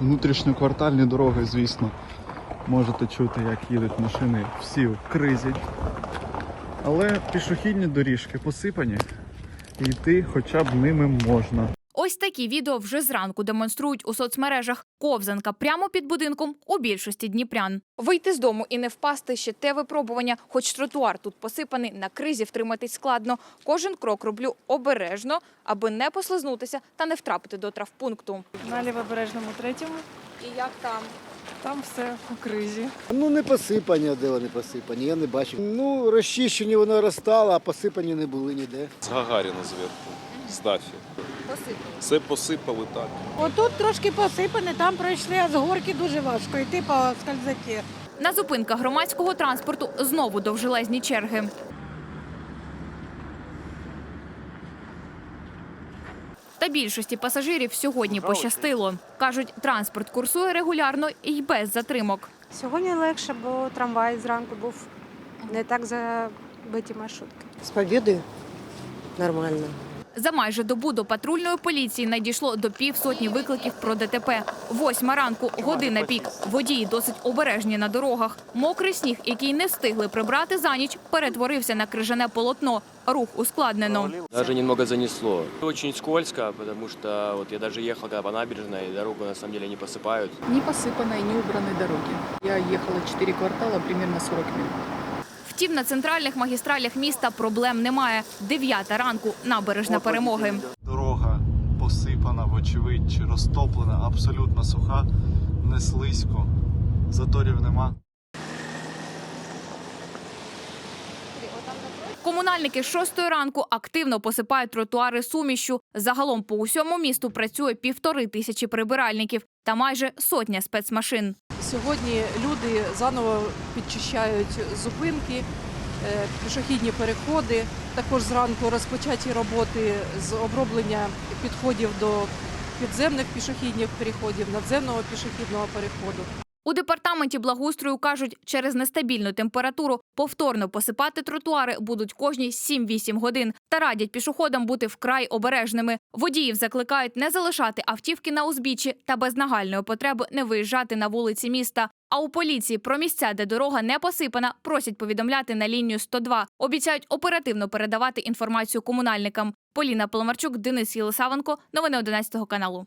Внутрішньоквартальні дороги, звісно, можете чути, як їдуть машини всі в кризі. Але пішохідні доріжки посипані, і йти хоча б ними можна. Ось такі відео вже зранку демонструють у соцмережах. Ковзанка прямо під будинком у більшості дніпрян. Вийти з дому і не впасти ще те випробування, хоч тротуар тут посипаний, на кризі втриматись складно. Кожен крок роблю обережно, аби не послизнутися та не втрапити до травпункту. На лівобережному третьому. І як там? Там все у кризі. Ну не посипані, а де вони посипані, я не бачив. Ну, розчищені воно розстало, а посипані не були ніде. з Гагаріна зверху, з Дафі. Все посипали так. Отут трошки посипане, там пройшли, а з горки дуже важко йти по скальзаки. На зупинках громадського транспорту знову довжелезні черги. Та більшості пасажирів сьогодні пощастило. Кажуть, транспорт курсує регулярно і без затримок. Сьогодні легше, бо трамвай зранку був не так забиті маршрутки. С победой нормально. За майже добу до патрульної поліції надійшло до півсотні викликів про ДТП. Восьма ранку, година пік. Водії досить обережні на дорогах. Мокрий сніг, який не встигли прибрати за ніч, перетворився на крижане полотно. Рух ускладнено. Даже немного занесло. Очень скользко, потому что вот я даже ехал когда по набережной, и дорогу на самом деле не посыпают. не посыпанной, не убранной дороги. Я ехала 4 квартала, примерно 40 минут. Втім, на центральних магістралях міста проблем немає. Дев'ята ранку набережна перемоги. Дорога посипана, вочевидь, чи розтоплена, абсолютно суха, не слизько, заторів нема. Комунальники з шостої ранку активно посипають тротуари сумішю. Загалом по усьому місту працює півтори тисячі прибиральників та майже сотня спецмашин. Сьогодні люди заново підчищають зупинки, е, пішохідні переходи. Також зранку розпочаті роботи з оброблення підходів до підземних пішохідних переходів, надземного пішохідного переходу. У департаменті благоустрою кажуть, через нестабільну температуру повторно посипати тротуари будуть кожні 7-8 годин та радять пішоходам бути вкрай обережними. Водіїв закликають не залишати автівки на узбіччі та без нагальної потреби не виїжджати на вулиці міста. А у поліції про місця, де дорога не посипана, просять повідомляти на лінію 102. Обіцяють оперативно передавати інформацію комунальникам. Поліна Поломарчук, Денис Єлисавенко. Новини 11 каналу.